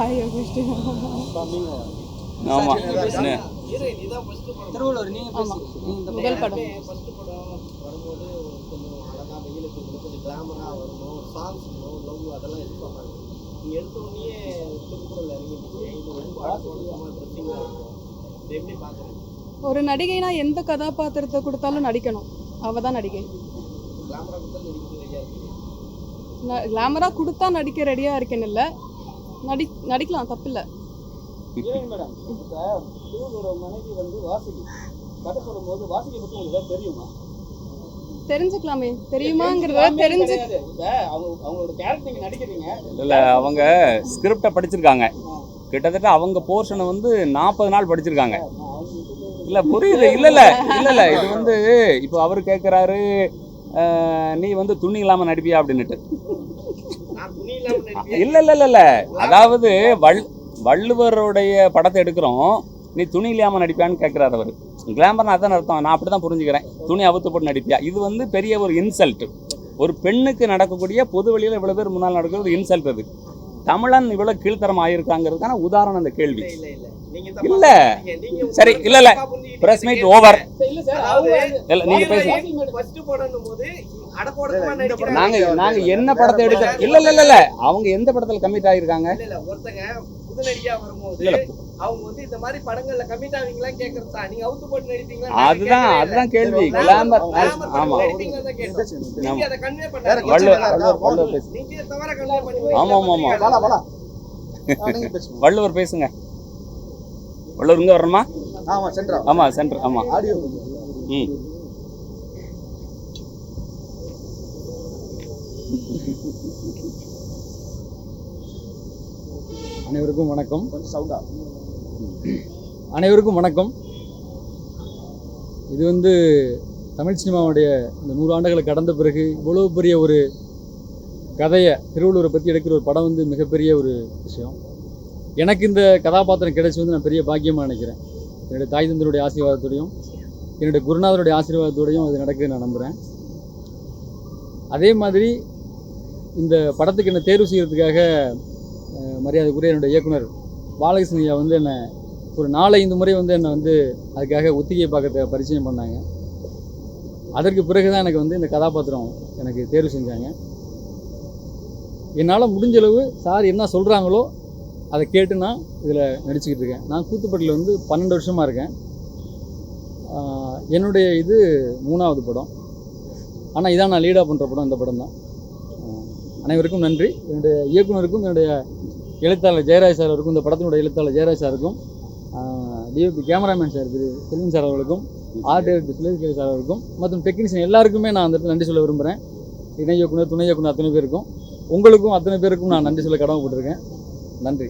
Hi Tiruvallur நீங்க முதல் படம் ஃபர்ஸ்ட் படம் வரும்போது கொஞ்சம் அழகா வெயிலுக்கு கொஞ்சம் கிளாமரா வரணும் சாங்ஸ் லவ் அதெல்லாம் எதிர்பார்ப்பாங்க நீங்க எடுத்த உடனே திருக்குறள் இறங்கிட்டீங்க இது ரொம்ப அழகான ட்ரெஸ்ஸிங்காக இருக்கும் இதை எப்படி பார்க்குறீங்க ஒரு நடிகைனா எந்த கதாபாத்திரத்தை கொடுத்தாலும் நடிக்கணும். அவ தான் நடிகை கிளாமரா கொடுத்தா நடிக்க கொடுத்தா ரெடியாக இருக்கேன்னு இல்லை. நடி நடிக்கலாம் தப்பில்லை. மேடம்? இப்ப திருவள்ளூர் மனைவி வந்து வாசுகி. கதை சொல்லும்போது வாசுகி பத்தி உங்களுக்கு ஏதாவது தெரியுமா? தெரிஞ்சுக்கலாமே. தெரியுமாங்கிறத தெரிஞ்சு அவங்களோட கேரக்டர் நீங்க நடிக்கிறீங்க. இல்லை அவங்க ஸ்கிரிப்டை படிச்சிருக்காங்க. கிட்டத்தட்ட அவங்க போர்ஷனை வந்து நாற்பது நாள் படிச்சிருக்காங்க. இல்லை புரியுது. இல்லை இல்லை. இல்லை இல்லை. இது வந்து இப்போ அவர் கேட்குறாரு நீ வந்து துணி இல்லாமல் நடிப்பியா? அப்படின்னுட்டு நான் துணி இல்லாமல் நடிப்பேன் இல்லை இல்லை இல்லை இல்லை. அதாவது வள் வள்ளுவருடைய படத்தை எடுக்கிறோம். நீ துணி இல்லாமல் நடிப்பியான்னு கேட்குறாரு அவர். கிளாமர்னு அதான் அர்த்தம். நான் அப்படி தான் புரிஞ்சுக்கிறேன். துணி அவுத்து போட்டு நடிப்பியா? இது வந்து பெரிய ஒரு இன்சல்ட் ஒரு பெண்ணுக்கு நடக்கக்கூடிய பொது வழியில் இவ்வளோ பேர் முன்னால் நடக்கிறது இன்சல்ட் அது. தமிழன் இவ்வளோ கீழ்த்தரம் ஆயிருக்காங்கிறதுக்கான உதாரணம் இந்த கேள்வி. இல்ல இல்ல நீங்க இல்ல. நீங்க சரி, இல்ல, இல்ல. பிரஸ் மீட் ஓவர் இல்ல நீங்கள் பேசுங்க. நாங்கள் நாங்கள் என்ன படத்தை எடுக்க இல்லை இல்லை இல்லை அவங்க எந்த படத்தில் கமிட் இல்ல ஒருத்தங்க புது நடிகா வரும்போது. அவங்க வந்து இந்த மாதிரி படங்கள்ல கமிட் ஆவீங்களா கேக்குறது நீங்க அவுத்து போட்டு நடிப்பீங்களா? அதுதான் அதுதான் கேள்வி. கிளாமர் நீங்க அதை கன்வே பண்ணாரு நீங்க தவற கன்வே பண்ணி ஆமா, ஆமா, ஆமா. வள்ளுவர் பேசுங்க. வள்ளுவர் இங்கே வரணுமா? ஆமா சென்ட்ரா. ஆமாம் சென்டர் ஆமாம் ஆடியோ. ம். அனைவருக்கும் வணக்கம். அனைவருக்கும் வணக்கம். இது வந்து தமிழ் சினிமாவுடைய இந்த நூறு ஆண்டுகளை கடந்த பிறகு இவ்வளவு பெரிய ஒரு கதையை திருவள்ளுவரை பற்றி எடுக்கிற ஒரு படம் வந்து மிகப்பெரிய ஒரு விஷயம். எனக்கு இந்த கதாபாத்திரம் கிடைச்சி வந்து நான் பெரிய பாக்கியமாக நினைக்கிறேன். என்னுடைய தாய் தந்தருடைய ஆசீர்வாதத்தோடையும் என்னுடைய குருநாதருடைய ஆசீர்வாதத்தோடையும் அது நடக்குது நான் நம்புகிறேன் அதே மாதிரி இந்த படத்துக்கு என்னை தேர்வு செய்கிறதுக்காக மரியாதைக்குரிய என்னுடைய இயக்குனர் பாலகிருஷ்ணன் ஐயா வந்து என்னை ஒரு நாலஞ்சு முறை வந்து என்னை வந்து அதுக்காக ஒத்திகை பார்க்க பரிச்சயம் பண்ணாங்க. அதற்கு பிறகு தான் எனக்கு வந்து இந்த கதாபாத்திரம் எனக்கு தேர்வு செஞ்சாங்க. என்னால் முடிஞ்ச அளவு சார் என்ன சொல்கிறாங்களோ அதை கேட்டு நான் இதில் நடிச்சுக்கிட்டு இருக்கேன். நான் கூத்துப்பட்டியில் வந்து பன்னெண்டு வருஷமாக இருக்கேன். என்னுடைய இது மூணாவது படம். ஆனால் இதான் நான் லீடாக பண்ணுற படம் இந்த படம் தான் அனைவருக்கும் நன்றி. என்னுடைய இயக்குனருக்கும் என்னுடைய எழுத்தாளர் ஜெயராஜ் சார் அவருக்கும் இந்த படத்தினுடைய எழுத்தாளர் ஜெயராஜ் சாருக்கும் டிஓபி கேமராமேன் சார் திரு செல்வன் சார் அவர்களுக்கும் ஆர்ட் டைரக்டர் சுலேஷ் சார் அவருக்கும் மற்றும் டெக்னீஷியன் எல்லாருக்குமே நான் அந்த இடத்துல நன்றி சொல்ல விரும்புகிறேன் இணை இயக்குனர் துணை இயக்குனர் அத்தனை பேருக்கும். உங்களுக்கும் அத்தனை பேருக்கும் நான் நன்றி சொல்ல கடமைப்பட்டிருக்கேன். நன்றி.